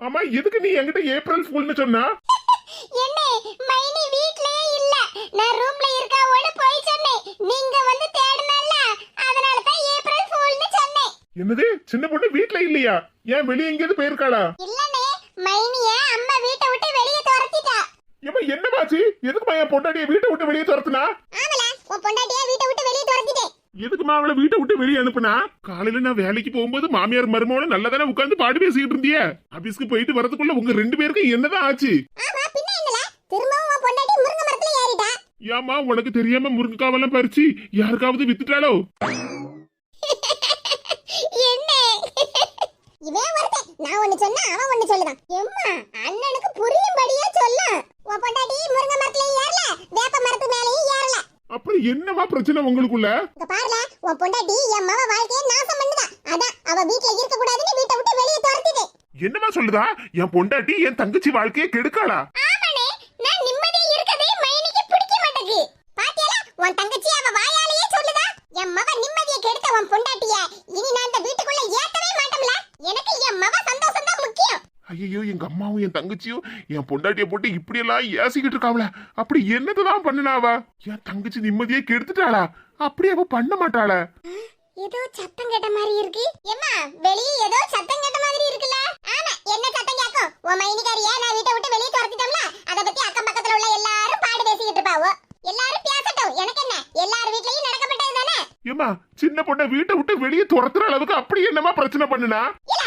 ஆமா எதுக்கு நீ என்கிட்ட ஏப்ரல் ஃபுல்னு சொன்னா? என்ன மைனி வீட்லயே இல்ல. நான் ரூம்ல இருக்காவோட போய் சொன்னேன். நீங்க வந்து தேடுனல்ல. அதனால தான் ஏப்ரல் ஃபூல்னு சொன்னேன். என்னது? சின்ன பொண்ணு வீட்ல இல்லையா? ஏன் வெளியே எங்கேயாவது போயிருக்காளா? இல்லனே மைனிய அம்மா வீட்டை விட்டு வெளிய துரத்திட்டா. ஏமா என்னமாச்சு எதுக்குமா என் பொண்டாட்டிய வீட்டை விட்டு வெளியே துரத்துனா? ஆமல உன் பொண்டாட்டிய வீட்டை விட்டு வெளிய துரத்திட்டேன். எதுக்குமா அவளை வீட்டை விட்டு வெளியே அனுப்புனா? காலையில நான் வேலைக்கு போகும்போது மாமியார் மருமகளும் நல்லா தானே உட்காந்து பாடி பேசிக்கிட்டு இருந்தியே? ஆபீஸ்க்கு போயிட்டு வரதுக்குள்ள உங்க ரெண்டு பேருக்கும் என்னதான் ஆச்சு? ஏமா உனக்கு தெரியாம முருங்கைக்காவெல்லாம் பறிச்சு யாருக்காவது வித்துட்டாளோ? என்ன? இவன் ஒருத்தன். நான் ஒண்ணு சொன்னா அவன் ஒண்ணு சொல்லுதான். எம்மா என்னமா பிரச்சனை உங்களுக்குள்ள? இங்க பாருல உன் பொண்டாட்டி என் மவ வாழ்க்கையை நாசம் பண்ணுதா. அதான் அவ வீட்ல இருக்க கூடாதுன்னு வீட்டை விட்டு வெளிய துரத்திட்டேன். என்னமா சொல்லுதா? என் பொண்டாட்டி என் தங்கச்சி வாழ்க்கையை கெடுக்காளா ஆமாண்ணே நான் நிம்மதியா இருக்கதே மைனிக்கு பிடிக்க மாட்டேங்குது பாத்தியால உன் தங்கச்சி அவ வாயாலேயே சொல்லுதா என் மவ நிம்மதியை கெடுத்த உன் பொண்டாட்டிய இனி நான் இந்த வீட்டுக்குள்ள ஏத்தவே மாட்டோம்ல எனக்கு என் மவ சந்தோஷம் தான் முக்கியம் ஐயோ எங்க அம்மாவும் என் தங்கச்சியும் என் பொண்டாட்டிய போட்டு இப்படி எல்லாம் ஏசிக்கிட்டு இருக்காவல அப்படி என்னதான் பண்ணுனாவ? என் தங்கச்சி நிம்மதியே கெடுத்துட்டாளா? அப்படி அவ பண்ண மாட்டாள? ஏதோ சத்தம் கேட்ட மாதிரி இருக்கு. ஏம்மா வெளியே ஏதோ சத்தம் கேட்ட மாதிரி இருக்குல்ல? ஆமா என்ன சத்தம் கேட்கும்? உன் மைனிகாரியா நான் வீட்டை விட்டு வெளியே துரத்திட்டோம்ல? அத பத்தி அக்கம் பக்கத்துல உள்ள எல்லாரும் பாடு பேசிக்கிட்டு இருப்பாவோ? எல்லாரும் பேசட்டும். எனக்கு என்ன? எல்லார் வீட்லயும் நடக்கப்பட்டது தானே? ஏமா சின்ன பொண்ணை வீட்டை விட்டு வெளியே துரத்துற அளவுக்கு அப்படி என்னமா பிரச்சனை பண்ணுனா? இல்ல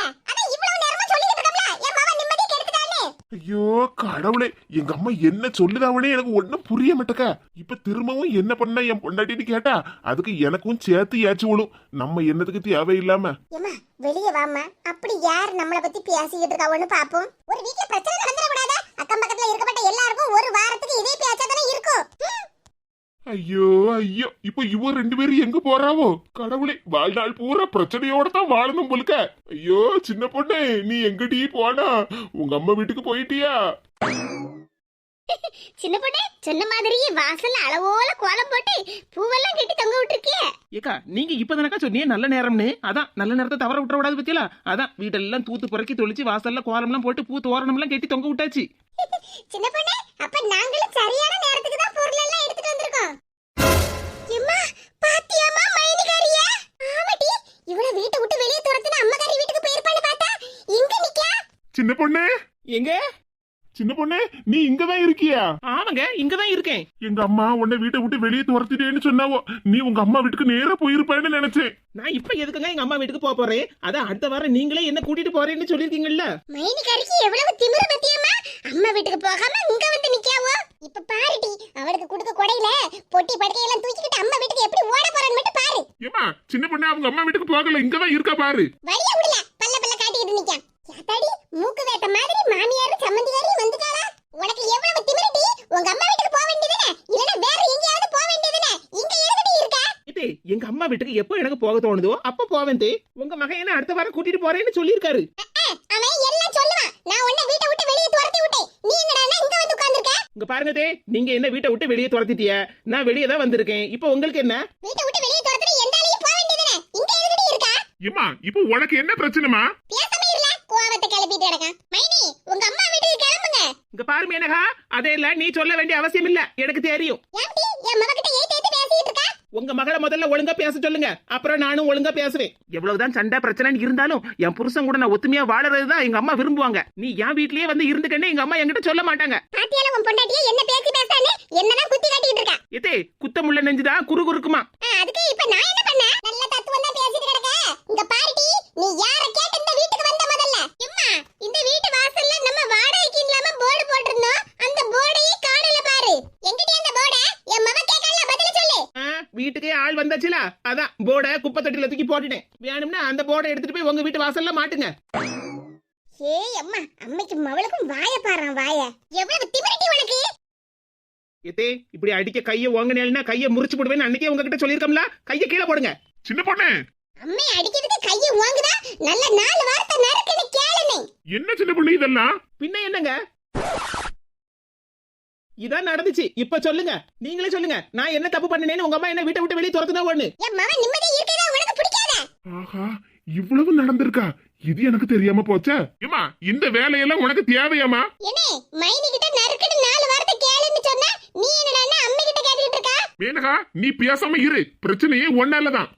ஐயோ கடவுளே எங்க அம்மா என்ன சொல்லுதாவனே எனக்கு ஒண்ணும் புரிய மாட்டேக்க. இப்ப திரும்பவும் என்ன பண்ண என் பொண்டாட்டின்னு கேட்டா அதுக்கு எனக்கும் சேர்த்து ஏச்சு விழும் நம்ம என்னதுக்கு தேவையில்லாம. ஏம்மா வெளிய வாம்மா. அப்படி யார் நம்மள பத்தி பேசிக்கிட்டு இருக்காவோன்னு பாப்போம். ஒரு வீட்டுல பிரச்சனை நடந்துட கூடாதா அக்கம் பக்கத்துல இருக்கப்பட்ட எல்லாருக்கும் ஒரு வாரத்துக்கு இதே பேச்சா தானே இருக்கும். ஐயோ ஐயோ. இப்ப இவ ரெண்டு பேரும் எங்க போறாவோ? கடவுளே வாழ்நாள் பூரா பிரச்சனையோட தான் வாழணும் போலுக்க. ஐயோ சின்ன பொண்ணு நீ எங்கடி போனா? உங்க அம்மா வீட்டுக்கு போயிட்டியா? சின்ன பொண்ணே சொன்ன மாதிரியே வாசல்ல அளவோல கோலம் போட்டு பூவெல்லாம் கட்டி தொங்க விட்டுருக்கியே. ஏக்கா நீங்க இப்பதானக்கா சொன்னீங்க நல்ல நேரம்னு. அதான் நல்ல நேரத்தை தவற விட்டுற கூடாது பத்தியலா? அதான் வீட்டெல்லாம் தூத்து புறக்கி தொளிச்சு வாசல்ல கோலம்லாம் போட்டு பூ தோரணம்லாம் கட்டி தொங்க விட்டாச்சு. சின்ன பொண்ணே அப்ப நாங்களும் சரியான நேரத்துக்கு தான் பொருள் எல்லாம் எடுத்துட்டு வந்திருக்கோம். எம்மா பாத்தியாமா மைனிகாரிய? ஆமாடி இவள வீட்டை விட்டு வெளியே துரத்துன அம்மகாரி வீட்டுக்கு போயிருப்பான்னு பார்த்தா இங்க நிக்கா? சின்ன பொண்ணு. எங்க? சின்ன பொண்ணு நீ இங்கதான் இருக்கியா? ஆமாங்க இங்கதான் இருக்கேன். எங்க அம்மா உன்னை வீட்டை விட்டு வெளியே துரத்திட்டேன்னு சொன்னாவோ நீ உங்க அம்மா வீட்டுக்கு நேரா போயிருப்பேன்னு நினைச்சேன். நான் இப்ப எதுக்குங்க எங்க அம்மா வீட்டுக்கு போக போறேன்? அதான் அடுத்த வாரம் நீங்களே என்ன கூட்டிட்டு போறேன்னு சொல்லிருக்கீங்கல்ல? மைனிகாரிக்கு எவ்வளவு திமிரு பத்தியம்மா? அம்மா வீட்டுக்கு போகாம இங்க வந்து நிக்காவோ இப்ப பாருடி அவளுக்கு கொடுக்க கொடையில பொட்டி படுக்கையெல்லாம் தூக்கிக்கிட்டு அம்மா வீட்டுக்கு எப்படி ஓட போறான்னு மட்டும் பாரு. ஏமா சின்ன பொண்ணு அவங்க அம்மா வீட்டுக்கு போகல இங்கதான் இருக்கா பாரு. வழிய விடல பல்ல பல்ல காட்டிக்கிட்டு நிக்கான். யாத்தாடி மூக்கு வேட்ட மாதிரி மாமியாரும் சம்மந்தியாரையும் வந்துட்டாளா? உனக்கு எவ்வளவு திமிருடி? உங்க அம்மா வீட்டுக்கு போக வேண்டியதுனே? இல்லனா வேற எங்கேயாவது போக வேண்டியதுனே? இங்க எதுக்கடி இருக்க? இதே எங்க அம்மா வீட்டுக்கு எப்போ எனக்கு போக தோணுதோ அப்ப போவேன் தே. உங்க மகன் என்ன அடுத்த வாரம் கூட்டிட்டு போறேன்னு சொல்லியிருக்காரு. அவன் எல்லாம் சொல்லுவான். நான் உன்னை வீட்டை விட்டு வெளியே துரத்தி விட்டேன். நீ என்னடா இங்க வந்து உட்கார்ந்திருக்க? இங்க பாருங்க தே நீங்க என்ன வீட்டை விட்டு வெளியே துரத்திட்டிய? நான் வெளியே தான் வந்திருக்கேன். இப்போ உங்களுக்கு என்ன? வீட்டை விட்டு வெளியே துரத்துற எந்த ஆளையும் போக வேண்டியதுனே? இங்க எதுக்கடி இருக்க? ஏமா இப்போ உனக்கு என்ன பிரச்சனைமா பேசாம கிளப்பிட்டு கிடக்கான் மைனி உங்க அம்மா வீட்டுக்கு கிளம்புங்க. இங்க பாரு மேனகா அதே இல்ல நீ சொல்ல வேண்டிய அவசியம் இல்ல. எனக்கு தெரியும். ஏன்டி என் மகக்கிட்ட ஏத்து ஏத்து பேசிட்டு இருக்க? உங்க மகளை முதல்ல ஒழுங்கா பேச சொல்லுங்க. அப்புறம் நானும் ஒழுங்கா பேசுவேன். எவ்வளவுதான் சண்டை பிரச்சனைன்னு இருந்தாலும் என் புருஷன் கூட நான் ஒத்துமையா வாழறது தான் எங்க அம்மா விரும்புவாங்க. நீ என் வீட்லயே வந்து இருந்துக்கன்னு எங்க அம்மா என்கிட்ட சொல்ல மாட்டாங்க. பாத்தியால உன் பொண்டாட்டியே என்ன பேசி பேசானே என்னதான் குத்தி காட்டிட்டு இருக்கா? இதே குத்தமுள்ள நெஞ்சுதான் குறு குறுக்குமா ஆ, அதுக்கு இப்ப நான் என்ன பண்ண நல்ல தத்துவம் தான் பேசிட்டு கிடக்க இங்க பாருடி நீ யார கேட்டு இந்த வீட்டுக்கு வந்த முதல்ல எம்மா இந்த வீட்டு வாசல்ல நம்ம வாடகைக்கு இல்லாம போர்டு போட்டிருந்தோம் அந்த போர்டையே காணல பாரு எங்கிட்ட அந்த போர்ட என் மவ கேட்கல பதில சொல்லு ஆ, வீட்டுக்கே ஆள் வந்தாச்சுல அதான் போர்டை குப்பை தொட்டில தூக்கி போட்டுட்டேன். வேணும்னா அந்த போர்டை எடுத்துட்டு போய் உங்க வீட்டு வாசல்ல மாட்டுங்க. ஏய் அம்மா அம்மைக்கு மவளுக்கும் வாய பாறான் வாய. எவ்வளவு திமிரட்டி உனக்கு? எத்தே இப்படி அடிக்க கைய ஓங்கினா கைய முறிச்சு போடுவேன்னு அன்னைக்கே உங்ககிட்ட சொல்லியிருக்கோம்ல? கைய கீழே போடுங்க. சின்ன பொண்ணு. அம்மை அடிக்கிறதுக்கு கையை வாங்குதா நல்ல நாலு வார்த்தை நறுக்குன்னு கேளுனே என்ன சின்ன பொண்ணு இதெல்லாம்? பின்ன என்னங்க? இதான் நடந்துச்சு. இப்ப சொல்லுங்க. நீங்களே சொல்லுங்க. நான் என்ன தப்பு பண்ணினேன்னு உங்க அம்மா என்ன வீட்டை விட்டு வெளியே துரத்துனா ஒண்ணு? ஆஹா இவ்வளவு நடந்திருக்கா? இது எனக்கு தெரியாம போச்சா. ஏமா இந்த வேலையெல்லாம் உனக்கு தேவையாமா மேனகா நீ பேசாம இரு. பிரச்சனையே ஒன்னாலதான்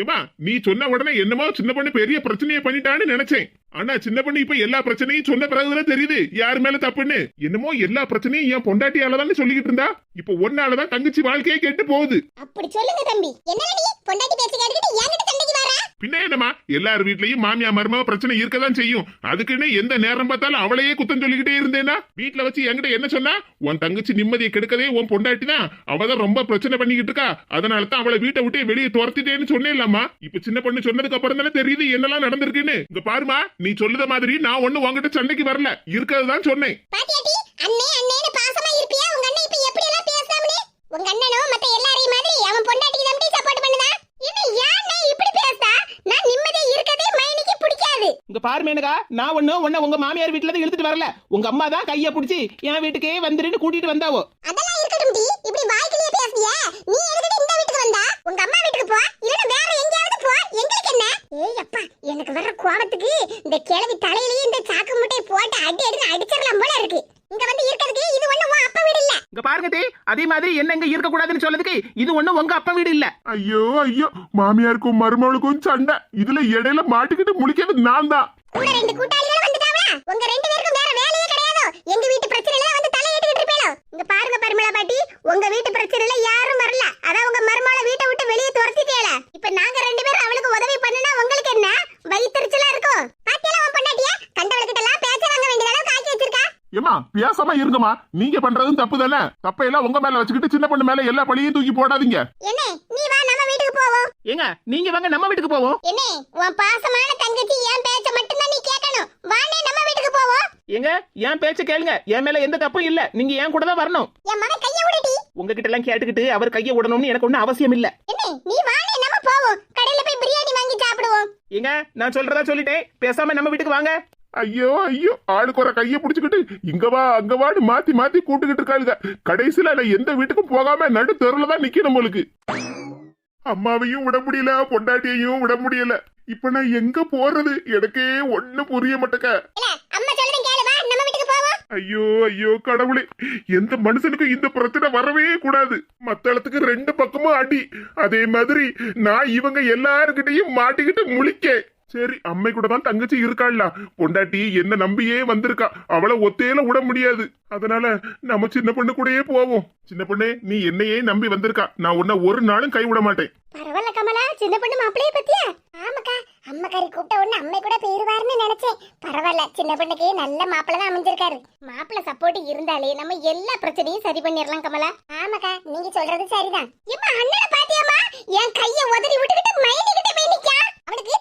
ஏமா நீ சொன்ன உடனே என்னமோ சின்ன பொண்ணு பெரிய பிரச்சனையை பண்ணிட்டான்னு நினைச்சேன். ஆனா சின்ன பொண்ணு இப்ப எல்லா பிரச்சனையும் சொன்ன பிறகுதான் தெரியுது. யார் மேல தப்புன்னு? என்னமோ எல்லா பிரச்சனையும் என் பொண்டாட்டியாலதான் சொல்லிக்கிட்டு இருந்தா? இப்ப ஒன்னாலதான் தங்கச்சி வாழ்க்கையே கெட்டு போகுது. அப்படி சொல்லுங்க தம்பி. பின்ன என்னமா எல்லார் வீட்லயும் மாமியா மருமக பிரச்சனை இருக்கதான் செய்யும். அதுக்குன்னு எந்த நேரம் பார்த்தாலும் அவளையே குத்தம் சொல்லிக்கிட்டே இருந்தேனா வீட்ல வச்சு என்கிட்ட என்ன சொன்னா? உன் தங்கச்சி நிம்மதியை கெடுக்கதே உன் பொண்டாட்டி தான். அவ தான் ரொம்ப பிரச்சனை பண்ணிக்கிட்டு இருக்கா. அதனால தான் அவளை வீட்டை விட்டு வெளியே துரத்திட்டேன்னு சொன்னேன்லாமா இப்ப சின்ன பொண்ணு சொன்னதுக்கு அப்புறம் தானே தெரியுது என்னெல்லாம் நடந்திருக்குன்னு. இங்க பாருமா நீ சொல்லுத மாதிரி நான் ஒண்ணு உன்கிட்ட சண்டைக்கு வரல. இருக்கிறதுதான் சொன்னேன். பாத்தியாட்டி அண்ணே அண்ணேன்னு பாசமா இருப்பியா? உங்க அண்ணன் இப்ப எப்படி எல்லாம் பேசாமனே உங்க அண்ணனும் மத்த எல்லாரையும் மாதிரி அவன் பொண்டாட்டிக்கு தான் சப்போர்ட் பண்ணுதா? இது யானே இப்படி பேசுதா? நான் நிம்மதியா இருக்கதே மைனிக்கு பிடிக்காது. இங்க பாரு மேனகா நான் ஒண்ணு உன்ன உங்க மாமியார் வீட்டுல இருந்து இழுத்துட்டு வரல. உங்க அம்மா தான் கைய புடிச்சு என் வீட்டுக்கே வந்துருன்னு கூட்டிட்டு வந்தாவோ. அதெல்லாம் இருக்கட்டும் டி இப்படி வாய்க்கிலேயே பேசுறியே? நீ எதுக்கு இந்த வீட்டுக்கு வந்தா? உங்க அம்மா வீட்டுக்கு போ இல்லனா வேற எங்கயாவது போ. எங்களுக்கு என்ன? ஏய் அப்பா வர்ற கோவத்துக்கு இந்த கிழவி தலையிலேயே இந்த சாக்கு முட்டையை போட்டு அடி அடின்னு அடிச்சிடலாம் போல இருக்கு. இங்க வந்து இருக்கிறதுக்கு இது ஒண்ணு உன் அப்பா வீடு இல்ல. இங்க பாருங்க தே அதே மாதிரி என்ன இங்க இருக்க கூடாதுன்னு சொல்லதுக்கு இது ஒண்ணு உங்க அப்பா வீடு இல்ல. ஐயோ ஐயோ மாமியாருக்கும் மருமகளுக்கும் சண்டை. இதுல இடையில மாட்டிக்கிட்டு முழிக்கிறது நான் தான். கூட ரெண்டு கூட்டாளிகள் வந்துட்டாங்களா? உங்க ரெண்டு பேருக்கும் வேற வேலையே கிடையாதோ? எங்க வீட்டு பிரச்சனையில வந்து தலையிட்டுக்கிட்டு இருப்பேளோ? இங்க பாருங்க பரிமளா பாட்டி உங்க வீட்டு பிரச்சனையில யாரும் வரல அதான் உங்க மருமகளை வீட்டை விட்டு வெளியே துரத்திட்டேல இப்ப நாங்க ரெண்டு பேரும் அவளுக்கு உதவி பண்ணுனா உங்களுக்கு என்ன வயிற்றுச்சலா இருக்கும் பாத்தியெல்லாம் உன் பொண்டாட்டிய கண்டவளுக்கிட்ட எல்லாம் பேச்ச வாங்க வேண்டிய அளவுக்கு ஆக்கி வச்சிருக்கா ஏமா பேசாம இருங்கம்மா. நீங்க பண்றதும் தப்பு தானே தப்பையெல்லாம் உங்க மேல வச்சுக்கிட்டு சின்ன பொண்ணு மேல எல்லா பழியும் தூக்கி போடாதீங்க. என்ன நீ வா நம்ம வீட்டுக்கு போவோம். ஏங்க நீங்க வாங்க நம்ம வீட்டுக்கு போவோம். என்ன உன் பாசமான தங்கச்சி என் பேச்ச மட்டும்தான் நீ கேட்கணும். வானே நம்ம வீட்டுக்கு போவோம். ஏங்க என் பேச்ச கேளுங்க. என் மேல எந்த தப்பும் இல்ல. நீங்க என் கூட தான் வரணும். என் மகன் கைய விடுடி உங்ககிட்ட எல்லாம் கேட்டுக்கிட்டு அவர் கைய விடணும்னு எனக்கு ஒண்ணும் அவசியம் இல்ல. என்ன நீ வானே நம்ம போவோம். கடையில போய் பிரியாணி வாங்கி சாப்பிடுவோம். ஏங்க நான் சொல்றதா சொல்லிட்டேன். பேசாம நம்ம வீட்டுக்கு வாங்க. ஐயோ ஐயோ ஆளுக்கு ஒரு கைய புடிச்சுக்கிட்டு இங்க வா அங்க வான்னு மாத்தி மாத்தி கூட்டுக்கிட்டு இருக்காளுங்க கடைசியில நான் எந்த வீட்டுக்கும் போகாம நடு தெருல தான் நிக்கணும் உங்களுக்கு அம்மாவையும் விட முடியல பொண்டாட்டியையும் விட முடியல. இப்ப நான் எங்க போறது? எனக்கே ஒண்ணு புரிய மாட்டேக்க ஐயோ ஐயோ கடவுளே எந்த மனுஷனுக்கும் இந்த பிரச்சனை வரவே கூடாது. மத்தளத்துக்கு ரெண்டு பக்கமும் அடி. அதே மாதிரி நான் இவங்க எல்லாருக்கிட்டையும் மாட்டிக்கிட்டு முழிக்க சரி அம்மை கூட தான் தங்கச்சி இருக்காள்ல. பொண்டாட்டி என்ன நம்பியே வந்திருக்கா. அவளை ஒத்தையில விட முடியாது. அதனால நம்ம சின்ன பொண்ணு கூடயே போவோம். சின்ன பொண்ணே நீ என்னையே நம்பி வந்திருக்கா. நான் உன்னை ஒரு நாளும் கை விட மாட்டேன். பரவாயில்ல கமலா சின்ன பொண்ணு மாப்பிளைய பத்தியா? ஆமாக்கா அம்மக்காரி கூப்பிட்ட உடனே அம்மை கூட போயிருவாருன்னு நினைச்சேன். பரவாயில்ல சின்ன பொண்ணுக்கு நல்ல மாப்பிள்ள தான் அமைஞ்சிருக்காரு. மாப்பிள்ள சப்போர்ட் இருந்தாலே நம்ம எல்லா பிரச்சனையும் சரி பண்ணிடலாம் கமலா. ஆமாக்கா நீங்க சொல்றது சரிதான். இம்மா அண்ணனை பாத்தியாமா என் கைய உதறி விட்டுக்கிட்டு மைனி மைனிக்கா அவனுக்கு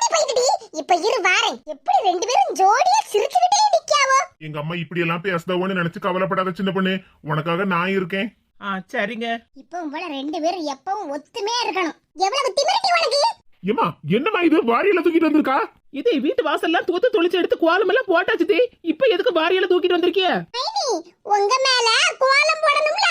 கூடி போயிட்டுடி இப்ப இரு வாரேன். எப்படி ரெண்டு பேரும் ஜோடியா சிரிச்சுக்கிட்டே நிக்காவோ எங்க அம்மா இப்படி எல்லாம் பேசுதவோன்னு நினைச்சு கவலைப்படாத சின்ன பொண்ணு. உனக்காக நான் இருக்கேன். ஆ சரிங்க. இப்பவும் போல ரெண்டு பேரும் எப்பவும் ஒத்துமையா இருக்கணும். எவ்வளவு திமிருட்டி உனக்கு? ஏமா என்னம்மா இது? வாரியில தூக்கிட்டு வந்திருக்கா? இது வீட்டு வாசல்லாம் தூத்து தொளிச்சு எடுத்து கோலம் எல்லாம் போட்டாச்சு தே. இப்ப எதுக்கு வாரியில தூக்கிட்டு வந்திருக்கிய? மைனி உங்க மேல கோலம் போடணும்ல?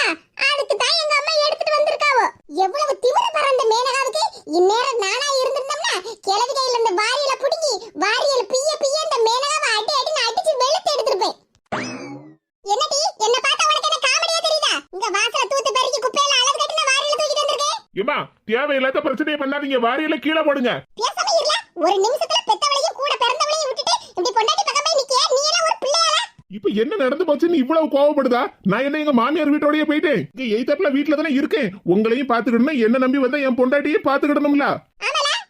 அதுக்கு தான் எங்க அம்மா எடுத்துட்டு வந்திருக்காவோ? எவ்வளவு திமிரு பறந்த மேனகாவுக்கு இந்நேரம் நானா இருந்திருந்தோம்னா கிழவி கையில இருந்த வாரியல புடுங்கி வாரியல பிய பிய இந்த மேனகாவை அடி அடின்னு அடிச்சு வெளுத்து எடுத்திருப்பேன் என்னடி என்ன பார்த்தா உனக்கு என்ன காமெடியா தெரியுதா இங்க வாசல தூத்து பெருக்கி குப்பையில அளவு கட்டின வாரியல தூக்கிட்டு வந்திருக்கேன் ஏமா தேவையில்லாத பிரச்சனையை பண்ணாதீங்க. வாரியில கீழே போடுங்க. ஒரு நிமிஷத்துல பெத்தவளையும் கூட பிறந்தவளையும் விட்டுட்டு இப்படி பொண்டாட்டி பக்கமே நிக்கிய? நீ எல்லாம் ஒரு பிள்ளையால இப்ப என்ன நடந்து போச்சுன்னு இவ்வளவு கோவப்படுதா? நான் என்ன எங்க மாமியார் வீட்டோடய போயிட்டேன். இங்க எய்தாப்புல வீட்டுல தானே இருக்கேன். உங்களையும் பாத்துக்கிடணும் என்ன நம்பி வந்தா என் பொண்டாட்டியே பாத்துக்கிடணும்ல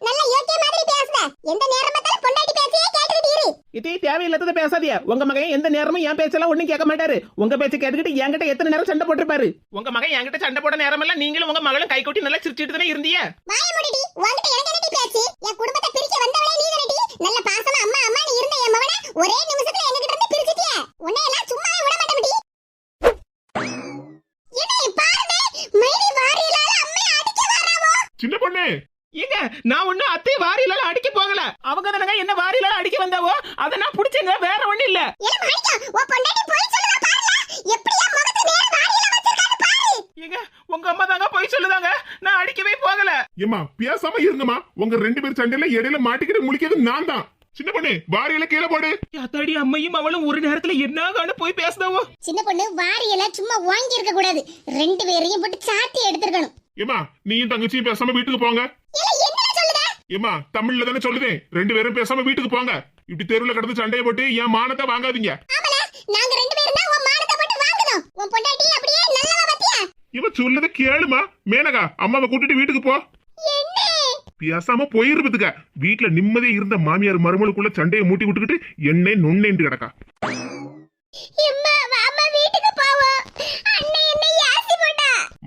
நல்ல யோக்கிய மாதிரி பேசுத எந்த நேரம் பார்த்தாலும் பொண்டாட்டி பேச்சையே கேட்டுக்கிட்டு இரு இதே தேவையில்லாததை பேசாதியா. உங்க மகன் எந்த நேரமும் என் பேச்செல்லாம் ஒண்ணும் கேட்க மாட்டாரு. உங்க பேச்சு கேட்டுக்கிட்டு என்கிட்ட எத்தனை நேரம் சண்டை போட்டிருப்பாரு? உங்க மகன் என்கிட்ட சண்டை போட நேரம் எல்லாம் நீங்களும் உங்க மகளும் கை கொட்டி நல்லா சிரிச்சிட்டு தானே இருந்தீங்க? நல்ல முடிடி உன்கிட்ட எனக்கு என்னடி பேச்சு என் குடும்பத்தை பிரிக்க வந்தவளே நீ தானடி நல்ல பாசமா அம்மா அம்மான்னு இருந்த என் மவன ஒரே நிமிஷத்துல எங்ககிட்ட இருந்து பிரிச்சிட்டியே உன்னை எல்லாம் சும்மாவே விட மாட்டேன்டி என்னை பாருங்க மைனி வாரியலால அம்மை அடிக்க வராவோ சின்ன பொண்ணு ஏங்க நான் ஒண்ணு அத்தை வாரியில அடிக்க போகல அவங்க தானங்க என்ன வாரியில அடிக்க வந்தாவோ அதை நான் புடிச்சேங்க வேற ஒண்ணு இல்ல. வாரியல ஏங்க உங்க அம்மா தாங்க போய் சொல்லுதாங்க. நான் அடிக்கவே போகல. ஏமா பேசாம இருங்கம்மா. உங்க ரெண்டு பேர் சண்டையில இடையில மாட்டிக்கிட்டு முழிக்கிறது நான் தான். சின்ன பொண்ணு வாரியல கீழே போடு. அத்தாடி அம்மையும் அவளும் ஒரு நேரத்துல என்ன போய் பேசுதாவோ? சின்ன பொண்ணு வாரியெல்லாம் சும்மா வாங்கி இருக்க கூடாது. ரெண்டு பேரையும் போட்டு சாட்டி எடுத்துருக்கணும். ஏமா நீயும் தங்கச்சியும் பேசாம வீட்டுக்கு போங்க. ஏமா தமிழ்ல தானே சொல்லுதேன். ரெண்டு பேரும் பேசாம வீட்டுக்கு போங்க. இப்படி தெருவுல கிடந்து சண்டையை போட்டு என் மானத்தை வாங்காதீங்க. நாங்க ரெண்டு பேரும் தான் உன் மானத்தை போட்டு வாங்கணும். உன் பொண்டாட்டி அப்படியே நல்லவா பாத்தியா? இவ சொல்லத கேளுமா மேனகா. அம்மாவை கூட்டிட்டு வீட்டுக்கு போ. பேசாம போயிருப்பதுக்க வீட்டுல நிம்மதியா இருந்த மாமியார் மருமலுக்குள்ள சண்டையை மூட்டி விட்டுக்கிட்டு என்னே நொன்னேண்டு கிடக்கா.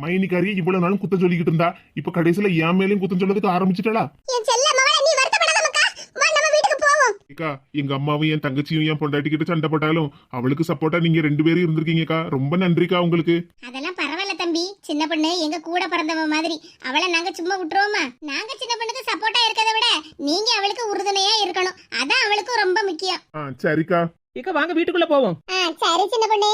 மைனிக்காரி இவ்வளவு நாளும் குத்தம் சொல்லிக்கிட்டு இருந்தா. இப்ப கடைசியில என் மேலயும் குத்தம் சொல்லதுக்கு ஆரம்பிச்சிட்டா என் செல்ல மவள நீ வருத்தப்படாத மக்கா வா நம்ம வீட்டுக்கு போவோம் ஏக்கா எங்க அம்மாவும் என் தங்கச்சியும் என் பொண்டாட்டிக்கிட்ட சண்டை போட்டாலும் அவளுக்கு சப்போர்ட்டா நீங்க ரெண்டு பேரும் இருந்திருக்கீங்கக்கா. ரொம்ப நன்றிக்கா உங்களுக்கு. அதெல்லாம் பரவாயில்ல தம்பி. சின்ன பொண்ணு எங்க கூட பிறந்தவ மாதிரி. அவளை நாங்க சும்மா விட்டுருவோமா? நாங்க சின்ன பொண்ணுக்கு சப்போர்ட்டா இருக்கதை விட நீங்க அவளுக்கு உறுதுணையா இருக்கணும். அதான் அவளுக்கு ரொம்ப முக்கியம். ஆ சரிக்கா. இக்க வாங்க வீட்டுக்குள்ள போவோம். ஆ சரி சின்ன பொண்ணு.